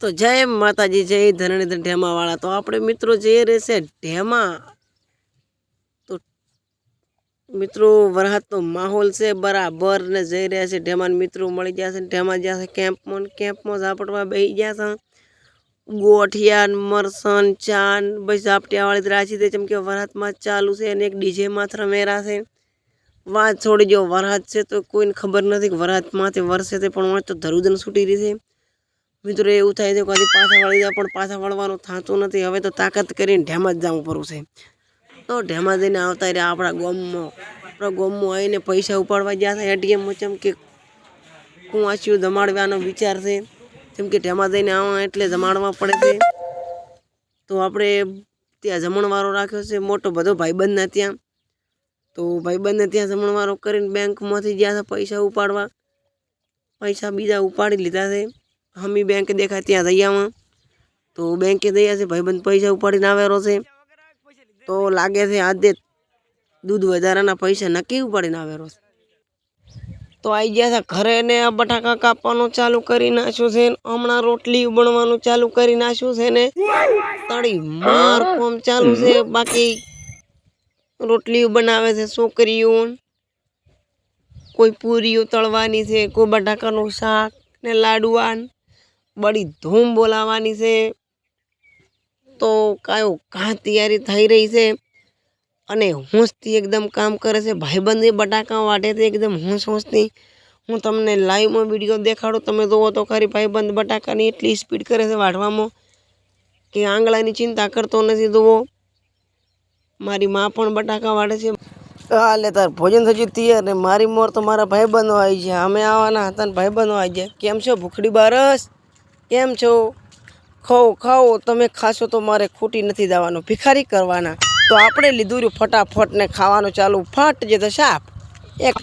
તો જય માતાજી, જય ધરણીધર ઢેમાવાળા. તો આપણે મિત્રો જે રહેશે ઢેમા, તો મિત્રો વરસાદનો માહોલ છે બરાબર ને જઈ રહ્યા છે ઢેમાને મિત્રો મળી ગયા છે ઢેમા ગયા છે કેમ્પમાં કેમ્પમાં ઝાપટવા બેસી ગયા છે. ગોઠિયા મરસન ચાન બસ ઝાપટિયાવાળી રાશી દે જેમ કે વરહાદમાં ચાલુ છે અને એક ડીજે માત્ર મેરા છે. વાત છોડી જો વરસાદ છે તો કોઈને ખબર નથી કે વરસાદમાંથી વરસે તે પણ વાંચ તો ધરુદન છૂટી રહી છે. મિત્રો, એવું થાય છે કે હજી પાછા વળી જાય, પણ પાછા વળવાનું થતું નથી. હવે તો તાકાત કરીને ઢેમાં જ જવું પડવું છે તો ઢેમાં જઈને આવતા રહ્યા આપણા ગોમમાં. આપણા ગોમમાં આવીને પૈસા ઉપાડવા ગયા હતા એટીએમમાં. જેમ કે કુંવાસીઓ જમાડવાનો વિચાર છે. જેમ કે ઢેમાં જઈને આવવા એટલે જમાડવા પડે છે. તો આપણે ત્યાં જમણવારો રાખ્યો છે. મોટો બધો ભાઈબંધના ત્યાં. તો ભાઈબંધને ત્યાં જમણવારો કરીને બેંકમાંથી ગયા હતા પૈસા ઉપાડવા. પૈસા બીજા ઉપાડી લીધા છે. હમી બેંક દેખાય ત્યાં જઈ આવા તો બેંકે જઈ છે, ભાઈબંધ પૈસા ઉપાડીને આવેલો છે. તો લાગે છે આજે દૂધ વધારાના પૈસા નક્કી ઉપાડીને આવેલો છે. તો આવી ગયા છે, ઘરે ને આ બટાકા કાપવાનું ચાલુ કરી નાખ્યું છે હમણાં રોટલી બનવાનું ચાલુ કરી નાખ્યું છે ને, તળી માર કોમ ચાલુ છે, બાકી રોટલી બનાવે છે છોકરીઓ કોઈ પૂરીઓ તળવાની છે, કોઈ બટાકાનું શાક ને લાડુઆન. બળી ધૂમ બોલાવવાની છે. તો કાયો કાં તૈયારી થઈ રહી છે. અને હોંશથી એકદમ કામ કરે છે. ભાઈબંધ બટાકા વાટે છે એકદમ હોંશ હોંશથી. હું તમને લાઈવમાં વીડિયો દેખાડું. તમે જુઓ તો ખરી ભાઈબંધ બટાકાની એટલી સ્પીડ કરે છે વાઢવામાં કે આંગળાની ચિંતા કરતો નથી. જુઓ. મારી માં પણ બટાકા વાળે છે. હાલે તાર ભોજન થયું તૈયાર ને મારી મોર તો મારા ભાઈબંધો આવી છે અમે આવવાના હતા ને ભાઈબંધો આવી જાય કેમ છો ભૂખડી બારસ? કેમ છો? ખાઓ ખાઓ, તમે ખાશો તો મારે ખૂટી નથી દેવાનું ભિખારી કરવાના. તો આપણે લીધું રહ્યું ફટાફટ ને ખાવાનું ચાલુ. ફાટ જે તો સાપ એક